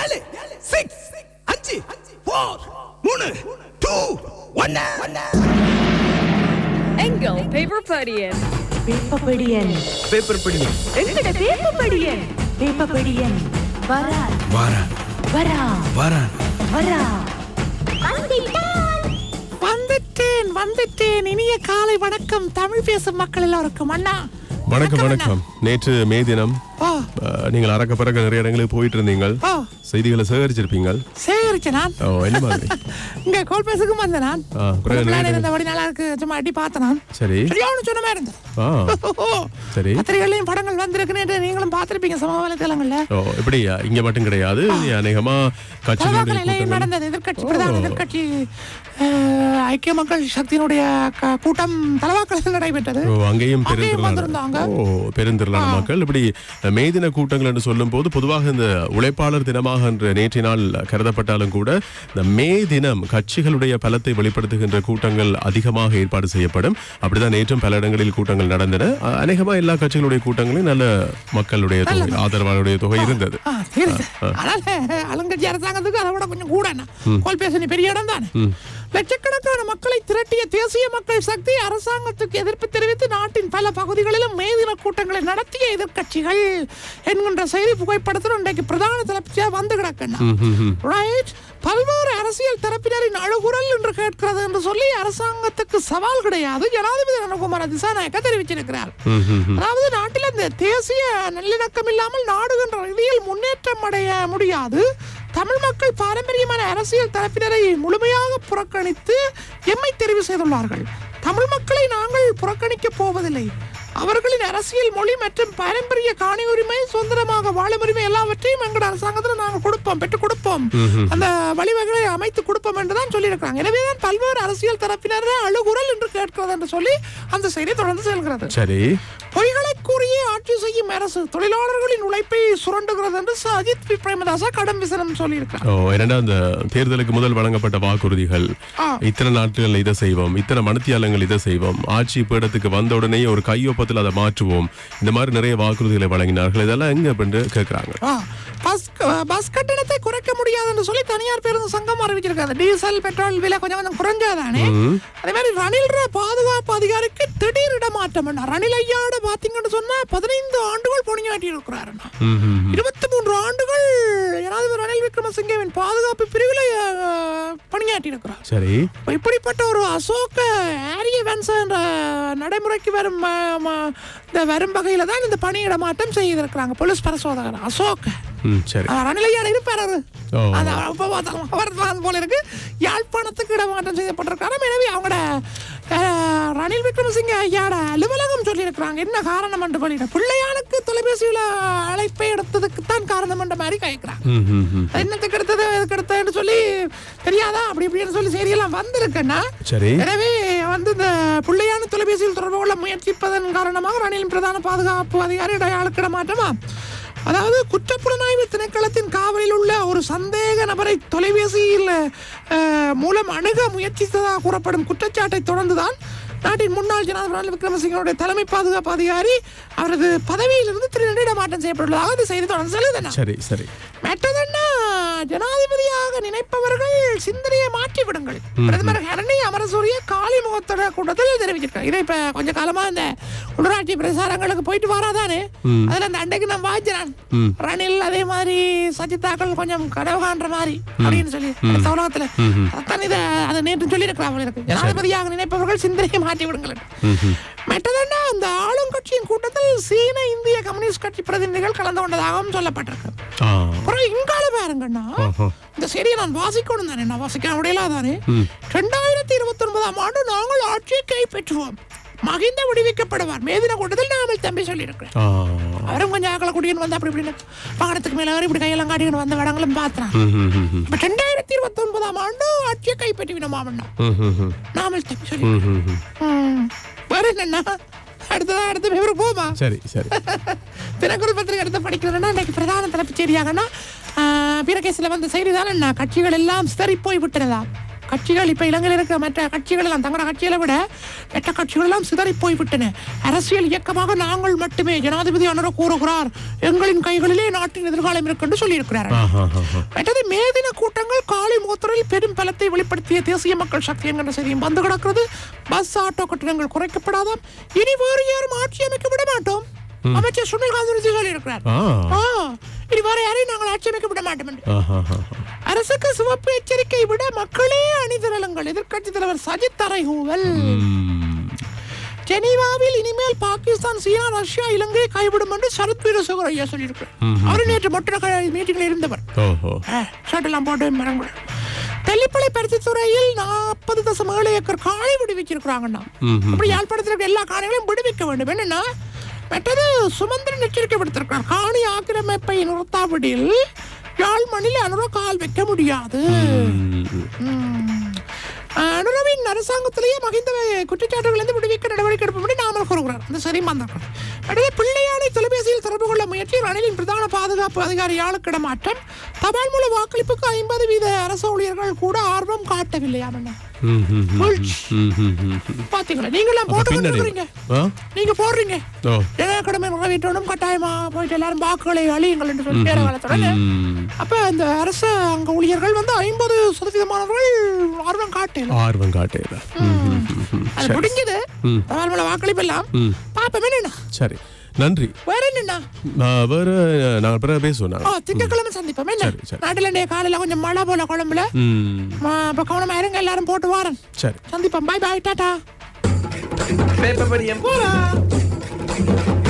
ஏழு சிக்ஸ் அஞ்சு ஃபோர் மூணு டூ ஒன்னு எங்கள் பேப்பர் படியன் பேப்பபடியன் பேப்பர் படி எங்கட பேப்பபடியன் பேப்பபடியன் வரா வாரா வரா வாரா வரா வந்துட்டேன் வந்துட்டேன். இனிய காலை வணக்கம். தமிழ் பேசும் மக்கள் எல்லாருக்கும் அண்ணா. வணக்கம் வணக்கம் நேற்று மே தினம் நீங்கள் அறக்க பறக்க நிறைய இடங்களுக்கு போயிட்டு இருந்தீங்கள் ஓ செய்திகளை சேகரிச்சிருப்பீங்க சேகரிச்ச நான். ஓ என்ன மாதிரி? இங்க கோல் பேசுக்கும் வந்த நான். ஆ, பிறகு பிளான் நேரடி- இருந்தபடி நல்லா இருக்கு சும்மா அடி பார்த்தேன் நான். சரி. சரியான சொன்ன மாதிரி இருந்தது. ஆ. சரி. பத்திரிகைகளையும் படங்கள் வந்திருக்குன்னு நீங்களும் பார்த்திருப்பீங்க சமூக வலைத்தளங்கள்ல. ஓ இப்படி இங்க மட்டும் கிடையாது. அநேகமா கூட்டங்கள். நடந்தது. எதிர்கட்சி பிரதான எதிர்கட்சி ஐக்கிய மக்கள் சக்தியினுடைய கூட்டம் தலைவாக்கலில் நடைபெற்றது. அங்கேயும் பெருந்திரளான மக்கள். இப்படி மே தின கூட்டங்கள் என்று சொல்லும் போது பொதுவாக இந்த உழைப்பாளர் தினமாக என்ற நேற்றினால் கருதப்பட்டாலும் கூட இந்த மே தினம் கட்சிகளுடைய பலத்தை வெளிப்படுத்துகின்ற கூட்டங்கள் அதிகமாக ஏற்பாடு செய்யப்படும். அப்படிதான் நேற்றும் பல இடங்களில் கூட்டங்கள் நடந்தன. அநேகமா எல்லா கட்சிகளுடைய கூட்டங்களிலும் நல்ல மக்களுடைய தொகை ஆதரவாளருடைய தொகை இருந்தது. அரசாங்கத்துக்கு அதை விட கொஞ்சம் கூட பெரிய இடம் தானே. லட்சக்கணக்கான மக்களை திரட்டிய தேசிய மக்கள் சக்தி அரசாங்கத்துக்கு எதிர்ப்பு தெரிவித்து நாட்டின் பல பகுதிகளிலும் மேதின கூட்டங்களை நடத்திய எதிர்க்கட்சிகள் என்கின்ற செய்தி புகைப்படத்தில் இன்றைக்கு பிரதான தலைப்பியா வந்து கிடக்கணும் பல்வேறு அரசியல் தரப்பினரின் அழுகுரல் என்று கேட்கிறது என்று சொல்லி அரசாங்கத்துக்கு சவால் கிடையாது. ஜனாதிபதி ரணகுமார திசாநாயக்க தெரிவிச்சிருக்கிறார். அதாவது நாட்டில் இந்த தேசிய நல்லிணக்கம் இல்லாமல் நாடுகின்ற ரீதியில் முன்னேற்றம் அடைய முடியாது. தமிழ் மக்கள் பாரம்பரியமான அரசியல் தரப்பினரை முழுமையாக புறக்கணித்து எம்மை தெரிவு செய்துள்ளார்கள். தமிழ் மக்களை நாங்கள் புறக்கணிக்க போவதில்லை. அவர்களின் அரசியல் மொழி மற்றும் பாரம்பரிய காணி உரிமை சுதந்திரமாக வாழும் உரிமை எல்லாவற்றையும் எங்கள் அரசாங்கத்தில் நாங்கள் கொடுப்போம் பெற்றுக் கொடுப்போம். அந்த வழிவகைகளை அமைத்து கொடுப்போம் என்றுதான் சொல்லியிருக்கிறாங்க. எனவேதான் பல்வேறு அரசியல் தரப்பினர் அழுகுரல் என்று கேட்கிறது என்று சொல்லி அந்த செய்தி தொடர்ந்து செல்கிறது. சரி. பொய்களை கூறியே ஆட்சி செய்யும் அரசு. தொழிலாளர்களின் உழைப்பை சுரண்டுகிறது என்று அஜித் பிரேமதாசா கடும் விசனம் ஓ என்னடா அந்த தேர்தலுக்கு முதல் வழங்கப்பட்ட வாக்குறுதிகள். இத்தனை நாட்கள் இதை செய்வோம் இத்தனை மணித்தியாலங்கள் இதை செய்வோம். ஆட்சி பீடத்துக்கு வந்த உடனே ஒரு கையொப்பத்தில் அதை மாற்றுவோம். இந்த மாதிரி நிறைய வாக்குறுதிகளை வழங்கினார்கள். இதெல்லாம் எங்க அப்படின்னு கேட்கறாங்க. பஸ் பஸ் கட்டணத்தை குறைக்க முடியாது என்று சொல்லி தனியார் பேருந்து சங்கம் அறிவிச்சிருக்காங்க. டீசல் பெட்ரோல் விலை கொஞ்சம் கொஞ்சம் குறைஞ்சாதானே? அதே மாதிரி ரணில் ர- பாதுகாப்பு அதிகாரிக்கு திடீர் இடமாற்றம் ரணில் ஐயாவோட பாத்தீங்கன்னு சொன்னா பதினைந்து ஆண்டுகள் பணியாற்றி இருக்கிறார் இருபத்தி மூன்று ஆண்டுகள் ஜனாதிபதி ரணில் விக்ரமசிங்கவின் பாதுகாப்பு பிரிவில் பணியாற்றி இருக்கிறார் சரி. இப்ப இப்படிப்பட்ட ஒரு அசோக ஆரிய வென்ச என்ற நடைமுறைக்கு வரும் இந்த வரும் வகையில தான் இந்த பணியிட மாற்றம் செய்திருக்கிறாங்க. போலீஸ் பரிசோதகர் அசோக். சரி. ரணிலையாட இருப்பார். தான் போல இருக்கு. யாழ்ப்பாணத்துக்கு இடமாற்றம் செய்யப்பட்டிருக்காரு. எனவே அவங்களோட ரணில் விக்ரமசிங்க ஐயாட அலுவலகம் சொல்லியிருக்கிறாங்க. என்ன காரணம் என்று வெளியிட பிள்ளையானுக்கு தொலைபேசியில அழைப்பை எடுத்ததுக்கு தான் காரணம் என்ற மாதிரி கேட்கிறாங்க. என்னத்துக்கு எடுத்தது எதுக்கு எடுத்ததுன்னு சொல்லி தெரியாதா? அப்படி இப்படின்னு சொல்லி செய்தியெல்லாம் வந்திருக்குன்னா சரி. எனவே வந்து இந்த பிள்ளையான தொலைபேசியில் தொடர்பு கொள்ள முயற்சிப்பதன் காரணமாக ரணிலின் பிரதான பாதுகாப்பு அதிகாரி இடையாளுக்கிட மாற்றமா அதாவது குற்றப்புலனாய்வு திணைக்களத்தின் காவலில் உள்ள ஒரு சந்தேக நபரை தொலைபேசியில் மூலம் அணுக முயற்சித்ததாக கூறப்படும் குற்றச்சாட்டை தொடர்ந்துதான் நாட்டின் முன்னாள் ஜனாதிபதி ரணில் விக்ரமசிங்கனுடைய தலைமை பாதுகாப்பு அதிகாரி அவரது பதவியிலிருந்து திரு மாற்றம் செய்யப்பட்டுள்ளதாக அந்த செய்தி தொடர்ந்து செல்லுதுன்னா சரி சரி. மற்றதென்ன ஜனாதிபதியாக நினைப்பவர்கள் சிந்தனையை மாற்றி விடுங்கள். பிரதமர் ஹரணி அமரசூரிய காலி முகத்தோட கூட்டத்தில் தெரிவிச்சிருக்காங்க இதை இப்ப கொஞ்ச காலமா இந்த உள்ளாட்சி பிரசாரங்களுக்கு போயிட்டு வராதானே? அதுல அந்த அண்டைக்கு நான் வாஜினான் ரணில் அதே மாதிரி சஜிதாக்கள் கொஞ்சம் கனவு காண்ற மாதிரி அப்படின்னு சொல்லி உலகத்துல அதான் இதை அதை நேற்று சொல்லி இருக்கிறாங்க ஜனாதிபதியாக நினைப்பவர்கள் சிந்தனையை மாற்றி விடுங்கள். மற்றதென்ன? அந்த ஆளுங்கட்சியின் கூட்டத்தில் சீன இந்திய கம்யூனிஸ்ட் கட்சி பிரதிநிதிகள் கலந்து கொண்டதாகவும் சொல்லப்பட்டிருக்கு. அப்புறம் இங்கால பாருங்கண்ணா. ஆஹா. இந்த செய்தியை நான் வாசிக்கணும் தானே? நான் வாசிக்க முடியல தானே? ரெண்டாயிரத்தி இருபத்தி ஒன்பதாம் ஆண்டு நாங்கள் ஆட்சியை கைப்பற்றுவோம். மகிந்த விடுவிக்கப்படுவார். மேதின கூட்டத்தில் நாமல் தம்பி சொல்லியிருக்கிறேன் அவரும் கொஞ்சம் ஆக்களை கூட்டின்னு வந்து அப்படி இப்படின்னு வாகனத்துக்கு மேல இப்படி கையெல்லாம் காட்டிக்கிட்டு வந்த இடங்களும் பார்த்தான். ம் ம் ம் ம். இப்ப ரெண்டாயிரத்தி இருபத்தி ஒன்பதாம் ஆண்டு ஆட்சியை கைப்பற்றிவிடும் மாமண்ணா ம் ம் ம். நாமல் தம்பி சொல்லி. வேற என்னண்ணா அடுத்ததான் அடுத்த விவரம் போமா? சரி சரி. தினக்குரல் பத்திரிகை எடுத்து படிக்கிறேன்னா இன்னைக்கு பிரதான தலைப்புச் செய்தியாகனா பிரகேசில் வந்த செய்தி தானே கட்சிகள் எல்லாம் சிதறி போய் விட்டனதாம் கட்சிகள் இப்ப இலங்கையில் இருக்கிற மற்ற கட்சிகள் எல்லாம் தங்களோட கட்சிகளை விட மற்ற கட்சிகள் எல்லாம் சிதறி போய்விட்டன அரசியல் இயக்கமாக நாங்கள் மட்டுமே ஜனாதிபதி அனுர கூறுகிறார். எங்களின் கைகளிலே நாட்டின் எதிர்காலம் இருக்கு என்று சொல்லியிருக்கிறார். மற்றது மேதின கூட்டங்கள் காலை மூத்தரில் பெரும் பலத்தை வெளிப்படுத்திய தேசிய மக்கள் சக்தி என்கிற செய்தியும் வந்து கிடக்கிறது. பஸ் ஆட்டோ கட்டணங்கள் குறைக்கப்படாதாம். இனி வேறு யாரும் ஆட்சி அமைக்க விட மாட்டோம். அமைச்சர் சுனில் ஆ. ஆ, இனி வேற யாரையும் நாங்கள் ஆட்சி அமைக்க விட மாட்டோம். அரசுக்கு சிவப்பு எச்சரிக்கை விட மக்களே அணிதிரளுங்கள். எதிர்க்கட்சி தலைவர் சஜித் ம். ஜெனீவாவில் இனிமேல் பாகிஸ்தான் சீனா ரஷ்யா இலங்கை கைவிடும் என்று சரத் வீரசேகர் ஐயா சொல்லியிருக்கிறார். அவர் நேற்று மொட்டை மீட்டிங்கில் இருந்தவர். ஷர்ட்டெல்லாம் போட்டு மரங்க தெல்லிப்பளை பருத்தி துறையில் நாற்பது தசம் ஏழு ஏக்கர் காணி விடுவிச்சிருக்கிறாங்கண்ணா. அப்படி யாழ்ப்பாணத்தில் எல்லா காணிகளையும் விடுவிக்க வேண்டும். என்னன்னா மற்றது சுமந்திரன் எச்சரிக்கை விடுத்திருக்கிறார் காணி ஆக்கிரமிப்பை நிறுத்தாவிடில் யாழ் மண்ணில் அனுரோ கால் வைக்க முடியாது. அனுரவின் அரசாங்கத்திலேயே மகிந்த குற்றச்சாட்டுகளிலிருந்து விடுவிக்க நடவடிக்கை எடுப்பபடி நாமல் கூறுகிறார். இந்த சரி வந்தார்கள் அடுத்து பிள்ளையானை தொலைபேசியில் தொடர்பு கொள்ள முயற்சி ரணிலின் பிரதான பாதுகாப்பு அதிகாரி ஆளுக்கிட மாற்றம் தபால் மூல வாக்களிப்புக்கு ஐம்பது வீத அரசு ஊழியர்கள் கூட ஆர்வம் காட்டவில்லையாம் என்ன. பாத்தீங்களா? நீங்களாம் போட்டு? நீங்க போடுறீங்க. ஓ. ஜனகடமை நிறைவேற்றணும் கட்டாயமா போயிட்டு எல்லாரும் வாக்குகளை அழியுங்கள் என்று சொல்லி நேர காலத்துடன் ம். அப்ப அந்த அரசு அங்க ஊழியர்கள் வந்து ஐம்பது சதவீதமானவர்கள் ஆர்வம் காட்டல ஆர்வம் காட்டேல அது முடிஞ்சது. ம். நம்மள வாக்களிப்பு எல்லாம் ம். பாப்போம் என்னண்ணா சரி. நன்றி. வேற என்னண்ணா? நான் வேற நாங்கள் பிறகு பேசுவோம் ஓ நாங்கள் திங்கட்கிழமை சந்திப்போம் என்ன. நாட்டுல இன்றைய காலையில கொஞ்சம் மழை போல குழம்புல. ம். அப்ப கவனமா இருங்க எல்லாரும் போட்டு வாரன். சரி. சந்திப்போம். பாய் பாய் டாடா. பேப்பர் படியம் போலாம்